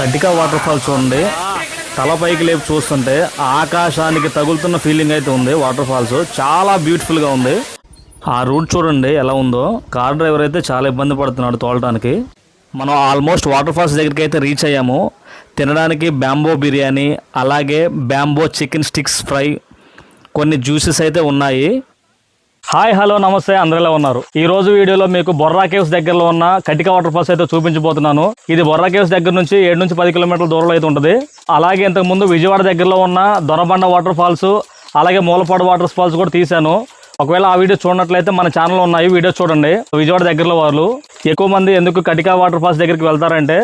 కటిక water falls చూడండి తల పైకి లేపు చూస్తుంటే ఆకాశానికి తగులుతున్న ఫీలింగ్ అయితే ఉంది వాటర్ ఫాల్స్. చాలా బ్యూటిఫుల్గా ఉంది. ఆ రూట్ చూడండి ఎలా ఉందో. కార్ డ్రైవర్ అయితే చాలా ఇబ్బంది పడుతున్నాడు తోలడానికి మనం ఆల్మోస్ట్ వాటర్ ఫాల్స్ దగ్గరికి అయితే రీచ్ అయ్యాము. తినడానికి బ్యాంబో బిర్యానీ అలాగే బ్యాంబో చికెన్ స్టిక్స్ ఫ్రై కొన్ని జ్యూసెస్ అయితే ఉన్నాయి. హాయ్ హలో నమస్తే అందరిలో ఉన్నారు. ఈ రోజు వీడియోలో మీకు బొర్రా కేవ్స్ దగ్గరలో ఉన్న కటిక వాటర్ ఫాల్స్ అయితే చూపించబోతున్నాను. ఇది బొర్రా కేవ్స్ దగ్గర నుంచి ఏడు నుంచి పది కిలోమీటర్ల దూరంలో అయితే ఉంటుంది. అలాగే ఇంతకు ముందు విజయవాడ దగ్గరలో ఉన్న దొరబండ వాటర్ ఫాల్స్ అలాగే మూలపాడు వాటర్ ఫాల్స్ కూడా తీశాను. ఒకవేళ ఆ వీడియో చూడనట్లయితే మన ఛానల్లో ఉన్నాయి వీడియో చూడండి. విజయవాడ దగ్గరలో వాళ్ళు ఎక్కువ మంది ఎందుకు కటికా వాటర్ ఫాల్స్ దగ్గరికి వెళ్తారంటే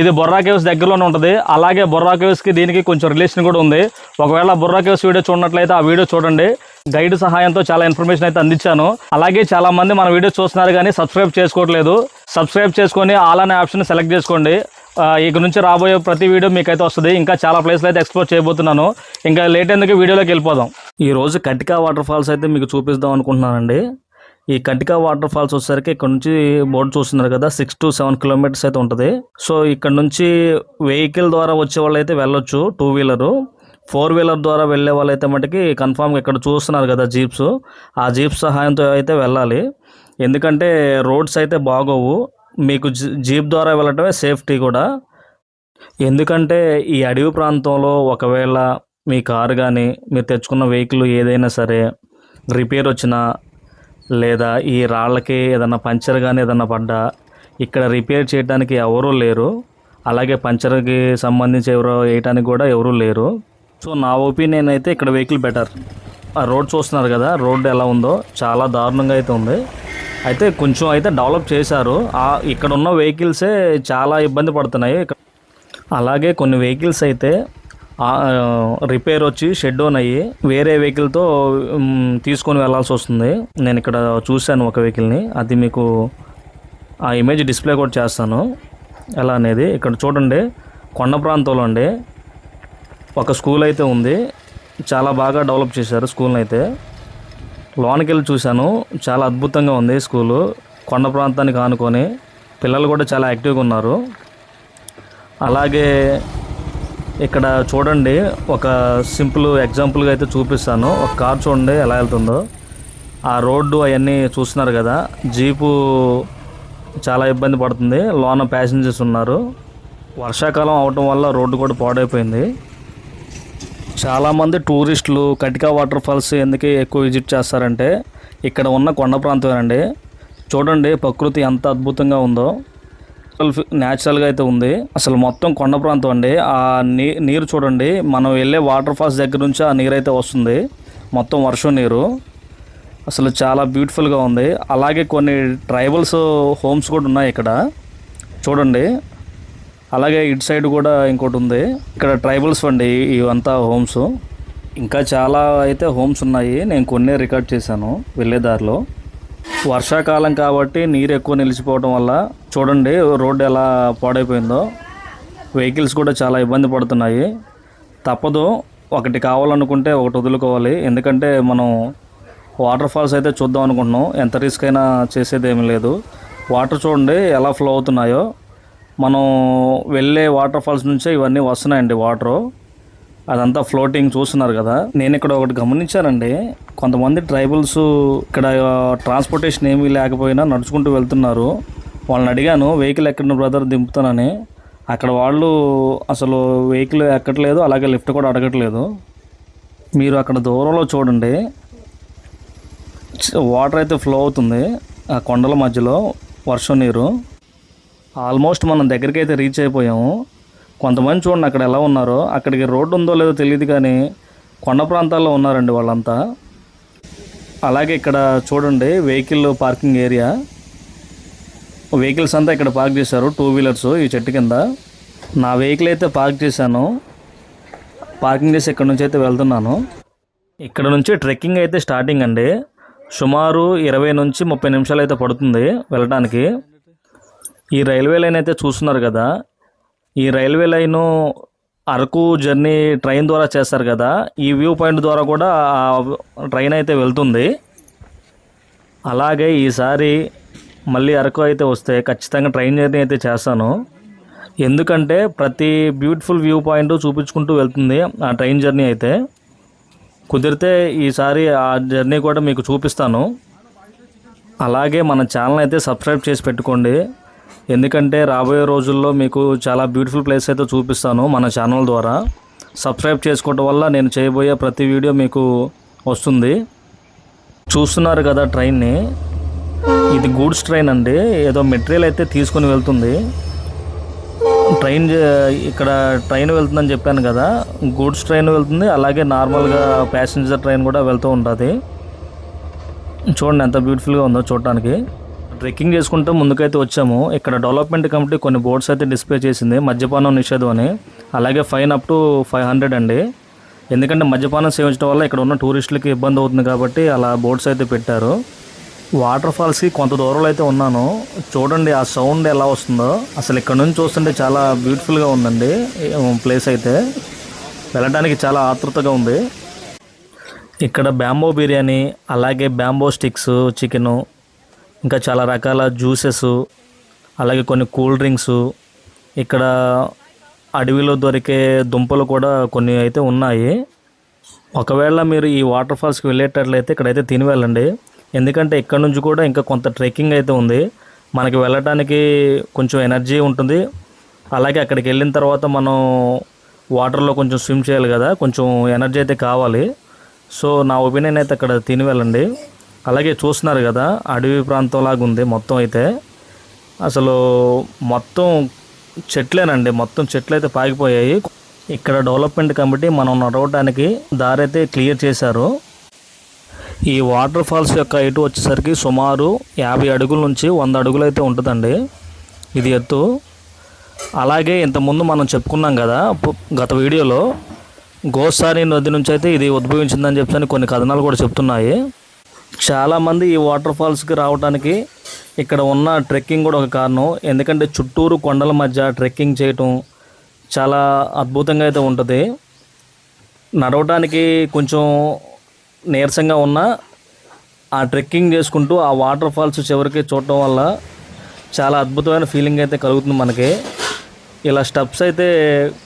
ఇది బొర్రా కేవ్స్ దగ్గరలోనే ఉంటుంది. అలాగే బొర్రా కేవ్స్కి దీనికి కొంచెం రిలేషన్ కూడా ఉంది. ఒకవేళ బొర్రా కేవ్స్ వీడియో చూడనట్లయితే ఆ వీడియో చూడండి. గైడ్ సహాయంతో చాలా ఇన్ఫర్మేషన్ అయితే అందించాను. అలాగే చాలా మంది మన వీడియో చూస్తున్నారు కానీ సబ్స్క్రైబ్ చేసుకోవట్లేదు. సబ్స్క్రైబ్ చేసుకొని ఆల్ అనే ఆప్షన్ సెలెక్ట్ చేసుకోండి. ఇక నుంచి రాబోయే ప్రతి వీడియో మీకైతే వస్తుంది. ఇంకా చాలా ప్లేస్లు అయితే ఎక్స్ప్లోర్ చేయబోతున్నాను. ఇంకా లేట్ ఎందుకు వీడియోలోకి వెళ్ళిపోదాం. ఈ రోజు కటికా వాటర్ ఫాల్స్ అయితే మీకు చూపిద్దాం అనుకుంటున్నానండి. ఈ కటికా వాటర్ ఫాల్స్ వచ్చేసరికి ఇక్కడ నుంచి బోర్డు చూస్తున్నారు కదా సిక్స్ టు సెవెన్ కిలోమీటర్స్ అయితే ఉంటుంది. సో ఇక్కడ నుంచి వెహికల్ ద్వారా వచ్చే వాళ్ళు అయితే వెళ్ళొచ్చు టూ వీలరు ఫోర్ వీలర్ ద్వారా వెళ్ళే వాళ్ళైతే మటుకి కన్ఫామ్గా ఇక్కడ చూస్తున్నారు కదా జీప్స్. ఆ జీప్ సహాయంతో అయితే వెళ్ళాలి. ఎందుకంటే రోడ్స్ అయితే బాగోవు. మీకు జీ- జీప్ ద్వారా వెళ్ళటమే సేఫ్టీ కూడా. ఎందుకంటే ఈ అడవి ప్రాంతంలో ఒకవేళ మీ కారు కానీ మీరు తెచ్చుకున్న వెహికల్ ఏదైనా సరే రిపేర్ వచ్చినా లేదా ఈ రాళ్ళకి ఏదన్నా పంచర్ కానీ ఏదన్నా పడ్డా ఇక్కడ రిపేర్ చేయడానికి ఎవరూ లేరు. అలాగే పంచర్కి సంబంధించి ఎవరో వేయటానికి కూడా ఎవరూ లేరు. సో నా ఒపీనియన్ అయితే ఇక్కడ వెహికల్ బెటర్. ఆ రోడ్ చూస్తున్నారు కదా రోడ్ ఎలా ఉందో చాలా దారుణంగా అయితే ఉంది. అయితే కొంచెం అయితే డెవలప్ చేశారు. ఇక్కడ ఉన్న వెహికల్సే చాలా ఇబ్బంది పడుతున్నాయి. ఇక్కడ అలాగే కొన్ని వెహికల్స్ అయితే రిపేర్ వచ్చి షెడ్ డౌన్ అయ్యి వేరే వెహికల్తో తీసుకొని వెళ్ళాల్సి వస్తుంది. నేను ఇక్కడ చూశాను ఒక వెహికల్ని. అది మీకు ఆ ఇమేజ్ డిస్ప్లే కూడా చేస్తాను. ఎలా అనేది ఇక్కడ చూడండి. కొండ ప్రాంతంలో అండి. ఒక స్కూల్ అయితే ఉంది. చాలా బాగా డెవలప్ చేశారు స్కూల్ని అయితే లోనికి వెళ్ళి చూశాను. చాలా అద్భుతంగా ఉంది స్కూలు. కొండ ప్రాంతానికి ఆనుకొని పిల్లలు కూడా చాలా యాక్టివ్గా ఉన్నారు. అలాగే ఇక్కడ చూడండి ఒక సింపుల్ ఎగ్జాంపుల్గా అయితే చూపిస్తాను. ఒక కార్ చూడండి ఎలా వెళ్తుందో. ఆ రోడ్డు అవన్నీ చూస్తున్నారు కదా. జీపు చాలా ఇబ్బంది పడుతుంది. లోన ప్యాసింజర్స్ ఉన్నారు. వర్షాకాలం అవటం వల్ల రోడ్డు కూడా పాడైపోయింది. చాలామంది టూరిస్టులు కటికా వాటర్ ఫాల్స్ ఎందుకు ఎక్కువ విజిట్ చేస్తారంటే ఇక్కడ ఉన్న కొండ ప్రాంతమేనండి. చూడండి ప్రకృతి ఎంత అద్భుతంగా ఉందో. న్యాచురల్గా అయితే ఉంది. అసలు మొత్తం కొండ ప్రాంతం అండి. ఆ నీ నీరు చూడండి. మనం వెళ్ళే వాటర్ ఫాల్స్ దగ్గర నుంచి ఆ నీరు అయితే వస్తుంది. మొత్తం వర్షం నీరు. అసలు చాలా బ్యూటిఫుల్గా ఉంది. అలాగే కొన్ని ట్రైబల్స్ హోమ్స్ కూడా ఉన్నాయి ఇక్కడ. చూడండి. అలాగే ఇటు సైడ్ కూడా ఇంకోటి ఉంది. ఇక్కడ ట్రైబల్స్ అండి ఇవంతా హోమ్స్. ఇంకా చాలా అయితే హోమ్స్ ఉన్నాయి. నేను కొన్ని రికార్డ్ చేశాను వెళ్ళే దారిలో. వర్షాకాలం కాబట్టి నీరు ఎక్కువ నిలిచిపోవడం వల్ల చూడండి రోడ్డు ఎలా పాడైపోయిందో. వెహికల్స్ కూడా చాలా ఇబ్బంది పడుతున్నాయి. తప్పదు ఒకటి కావాలనుకుంటే ఒకటి వదులుకోవాలి. ఎందుకంటే మనం వాటర్ ఫాల్స్ అయితే చూద్దాం అనుకుంటున్నాం. ఎంత రిస్క్ అయినా చేసేది ఏమీ లేదు. వాటర్ చూడండి ఎలా ఫ్లో అవుతున్నాయో. మనం వెళ్ళే వాటర్ ఫాల్స్ నుంచే ఇవన్నీ వస్తున్నాయండి వాటరు. అదంతా ఫ్లోటింగ్ చూస్తున్నారు కదా. నేను ఇక్కడ ఒకటి గమనించానండి. కొంతమంది ట్రైబల్స్ ఇక్కడ ట్రాన్స్పోర్టేషన్ ఏమీ లేకపోయినా నడుచుకుంటూ వెళ్తున్నారు. వాళ్ళని అడిగాను వెహికల్ ఎక్కడ బ్రదర్ దింపుతానని. అక్కడ వాళ్ళు అసలు వెహికల్ ఎక్కట్లేదు అలాగే లిఫ్ట్ కూడా అడగట్లేదు. మీరు అక్కడ దూరంలో చూడండి. వాటర్ అయితే ఫ్లో అవుతుంది. ఆ కొండల మధ్యలో వర్షం నీరు. ఆల్మోస్ట్ మనం దగ్గరికి అయితే రీచ్ అయిపోయాము. కొంతమంది చూడండి అక్కడ ఎలా ఉన్నారో. అక్కడికి రోడ్డు ఉందో లేదో తెలియదు కానీ కొండ ప్రాంతాల్లో ఉన్నారండి వాళ్ళంతా. అలాగే ఇక్కడ చూడండి వెహికల్ పార్కింగ్ ఏరియా వెహికల్స్ అంతా ఇక్కడ పార్క్ చేశారు టూ వీలర్స్ ఈ చెట్టు కింద. నా వెహికల్ అయితే పార్క్ చేశాను. పార్కింగ్ చేసి ఇక్కడ నుంచి అయితే వెళ్తున్నాను. ఇక్కడ నుంచి ట్రెక్కింగ్ అయితే స్టార్టింగ్ అండి. సుమారు ఇరవై నుంచి ముప్పై నిమిషాలు అయితే పడుతుంది వెళ్ళడానికి ఈ రైల్వే లైన్ అయితే చూస్తున్నారు కదా. ఈ railway line Araku journey train ద్వారా చేస్తారు కదా. ఈ వ్యూ పాయింట్ ద్వారా కూడా ఆ ట్రైన్ అయితే వెళ్తుంది. అలాగే ఈసారి మళ్ళీ అరకు అయితే వస్తే ఖచ్చితంగా ట్రైన్ జర్నీ అయితే చేస్తాను. ఎందుకంటే ప్రతి బ్యూటిఫుల్ వ్యూ పాయింట్ చూపించుకుంటూ వెళ్తుంది ఆ ట్రైన్ జర్నీ అయితే. కుదిరితే ఈసారి ఆ జర్నీ కూడా మీకు చూపిస్తాను. అలాగే మన ఛానల్ అయితే సబ్స్క్రైబ్ చేసి పెట్టుకోండి. ఎందుకంటే రాబోయే రోజుల్లో మీకు చాలా బ్యూటిఫుల్ ప్లేస్ అయితే చూపిస్తాను మన ఛానల్ ద్వారా. సబ్స్క్రైబ్ చేసుకోవటం వల్ల నేను చేయబోయే ప్రతి వీడియో మీకు వస్తుంది. చూస్తున్నారు కదా ట్రైన్ని ఇది గూడ్స్ ట్రైన్ అండి. ఏదో మెటీరియల్ అయితే తీసుకొని వెళ్తుంది. ట్రైన్ ఇక్కడ ట్రైన్ వెళ్తుందని చెప్పాను కదా. గూడ్స్ ట్రైన్ వెళ్తుంది. అలాగే నార్మల్గా ప్యాసింజర్ ట్రైన్ కూడా వెళ్తూ ఉంటుంది. చూడండి ఎంత బ్యూటిఫుల్గా ఉందో చూడటానికి. ట్రెక్కింగ్ చేసుకుంటూ ముందుకైతే వచ్చాము. ఇక్కడ డెవలప్మెంట్ కమిటీ కొన్ని బోర్డ్స్ అయితే డిస్ప్లే చేసింది. మద్యపానం నిషేధం అని. అలాగే fine up to five hundred అండి. ఎందుకంటే మద్యపానం సేవించడం వల్ల ఇక్కడ ఉన్న టూరిస్టులకి ఇబ్బంది అవుతుంది కాబట్టి అలా బోర్డ్స్ అయితే పెట్టారు. వాటర్ ఫాల్స్కి కొంత దూరంలో అయితే ఉన్నాను. చూడండి ఆ సౌండ్ ఎలా వస్తుందో. అసలు ఇక్కడ నుంచి చూస్తుంటే చాలా బ్యూటిఫుల్గా ఉందండి. ప్లేస్ అయితే వెళ్ళడానికి చాలా ఆతృతగా ఉంది. ఇక్కడ బ్యాంబో బిర్యానీ అలాగే బ్యాంబో స్టిక్స్ చికెను ఇంకా చాలా రకాల జ్యూసెస్ అలాగే కొన్ని కూల్ డ్రింక్స్ ఇక్కడ అడవిలో దొరికే దుంపలు కూడా కొన్ని అయితే ఉన్నాయి. ఒకవేళ మీరు ఈ వాటర్ ఫాల్స్కి వెళ్ళేటట్లయితే ఇక్కడైతే తిని వెళ్ళండి ఎందుకంటే ఇక్కడ నుంచి కూడా ఇంకా కొంత ట్రెక్కింగ్ అయితే ఉంది. మనకి వెళ్ళటానికి కొంచెం ఎనర్జీ ఉంటుంది. అలాగే అక్కడికి వెళ్ళిన తర్వాత మనం వాటర్లో కొంచెం స్విమ్ చేయాలి కదా కొంచెం ఎనర్జీ అయితే కావాలి. సో నా ఒపీనియన్ అయితే అక్కడ తిని వెళ్ళండి అలాగే చూస్తున్నారు కదా అడవి ప్రాంతంలాగా ఉంది మొత్తం అయితే. అసలు మొత్తం చెట్లేనండి మొత్తం చెట్లు అయితే పాకిపోయాయి ఇక్కడ డెవలప్మెంట్ కమిటీ మనం నడవడానికి దారి అయితే క్లియర్ చేశారు. ఈ వాటర్ ఫాల్స్ యొక్క ఎటు వచ్చేసరికి సుమారు యాభై అడుగుల నుంచి వంద అడుగులు అయితే ఉంటుందండి ఇది ఎత్తు. అలాగే ఇంతకుముందు మనం చెప్పుకున్నాం కదా గత వీడియోలో గోసారి నది నుంచి అయితే ఇది ఉద్భవించిందని చెప్పని కొన్ని కథనాలు కూడా చెప్తున్నాయి. చాలామంది ఈ వాటర్ ఫాల్స్కి రావడానికి ఇక్కడ ఉన్న ట్రెక్కింగ్ కూడా ఒక కారణం. ఎందుకంటే చుట్టూరు కొండల మధ్య ట్రెక్కింగ్ చేయటం చాలా అద్భుతంగా అయితే ఉంటుంది. నడవడానికి కొంచెం నీరసంగా ఉన్న ఆ ట్రెక్కింగ్ చేసుకుంటూ ఆ వాటర్ ఫాల్స్ చివరికి చూడటం వల్ల చాలా అద్భుతమైన ఫీలింగ్ అయితే కలుగుతుంది మనకి. ఇలా స్టెప్స్ అయితే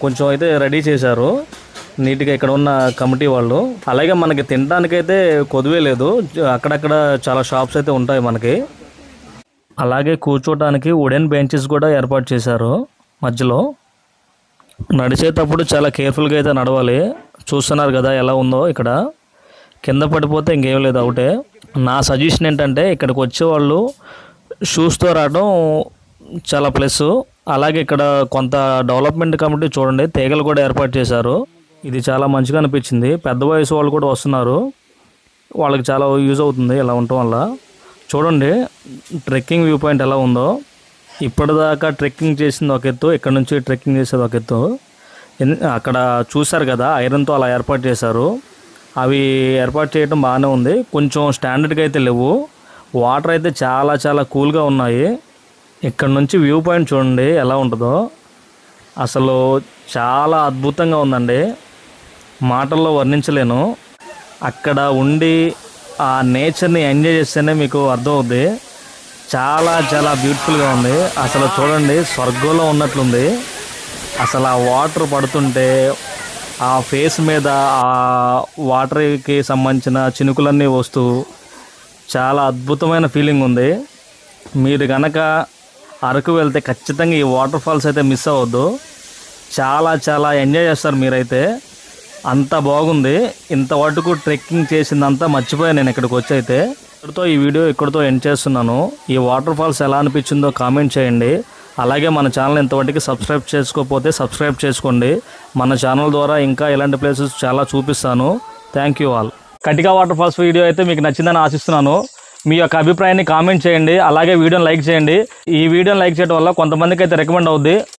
కొంచెం అయితే రెడీ చేశారు. నీట్గా ఇక్కడ ఉన్న కమిటీ వాళ్ళు. అలాగే మనకి తినడానికైతే కొదువే లేదు. అక్కడక్కడ చాలా షాప్స్ అయితే ఉంటాయి మనకి. అలాగే కూర్చోటానికి వుడెన్ బెంచెస్ కూడా ఏర్పాటు చేశారు మధ్యలో. నడిచేటప్పుడు చాలా కేర్ఫుల్గా అయితే నడవాలి. చూస్తున్నారు కదా ఎలా ఉందో ఇక్కడ. కింద పడిపోతే ఇంకేం లేదు అవుటే. నా సజెషన్ ఏంటంటే ఇక్కడికి వచ్చేవాళ్ళు షూస్తో రావడం చాలా ప్లస్ అలాగే ఇక్కడ కొంత డెవలప్మెంట్ కమిటీ చూడండి తీగలు కూడా ఏర్పాటు చేశారు. ఇది చాలా మంచిగా అనిపించింది. పెద్ద వయసు వాళ్ళు కూడా వస్తున్నారు. వాళ్ళకి చాలా యూజ్ అవుతుంది ఇలా ఉండటం వల్ల. చూడండి ట్రెక్కింగ్ వ్యూ పాయింట్ ఎలా ఉందో. ఇప్పటిదాకా ట్రెక్కింగ్ చేసింది ఒక ఎత్తు ఇక్కడ నుంచి ట్రెక్కింగ్ చేసేది ఒక ఎత్తు. అక్కడ చూశారు కదా ఐరన్తో అలా ఏర్పాటు చేశారు. అవి ఏర్పాటు చేయడం బాగానే ఉంది. కొంచెం స్టాండర్డ్గా అయితే లేవు. వాటర్ అయితే చాలా చాలా కూల్గా ఉన్నాయి. ఇక్కడ నుంచి వ్యూ పాయింట్ చూడండి ఎలా ఉంటుందో. అసలు చాలా అద్భుతంగా ఉందండి. మాటల్లో వర్ణించలేను. అక్కడ ఉండి ఆ నేచర్ని ఎంజాయ్ చేస్తేనే మీకు అర్థమవుద్ది. చాలా చాలా బ్యూటిఫుల్గా ఉంది. అసలు చూడండి స్వర్గంలో ఉన్నట్లుంది. అసలు ఆ వాటర్ పడుతుంటే ఆ ఫేస్ మీద ఆ వాటర్కి సంబంధించిన చినుకులన్నీ వస్తూ చాలా అద్భుతమైన ఫీలింగ్ ఉంది. మీరు కనుక అరకు వెళ్తే ఖచ్చితంగా ఈ వాటర్ ఫాల్స్ అయితే మిస్ అవ్వద్దు. చాలా చాలా ఎంజాయ్ చేస్తారు మీరైతే. అంత బాగుంది. ఇంత ఇంతవరకు ట్రెక్కింగ్ చేసిందంతా మర్చిపోయాను నేను ఇక్కడికి వచ్చి అయితే. ఇక్కడితో ఈ వీడియో ఇక్కడితో ఎండ్ చేస్తున్నాను. ఈ వాటర్ ఫాల్స్ ఎలా అనిపించిందో కామెంట్ చేయండి. అలాగే మన ఛానల్ ఇంతవరకు సబ్స్క్రైబ్ చేసుకోకపోతే సబ్స్క్రైబ్ చేసుకోండి. మన ఛానల్ ద్వారా ఇంకా ఇలాంటి ప్లేసెస్ చాలా చూపిస్తాను. Thank you all Katika water falls video అయితే మీకు నచ్చిందని ఆశిస్తున్నాను. మీ యొక్క అభిప్రాయాన్ని కామెంట్ చేయండి. అలాగే వీడియోని లైక్ చేయండి. ఈ వీడియోని లైక్ చేయడం వల్ల కొంతమందికి అయితే రికమెండ్ అవుద్ది.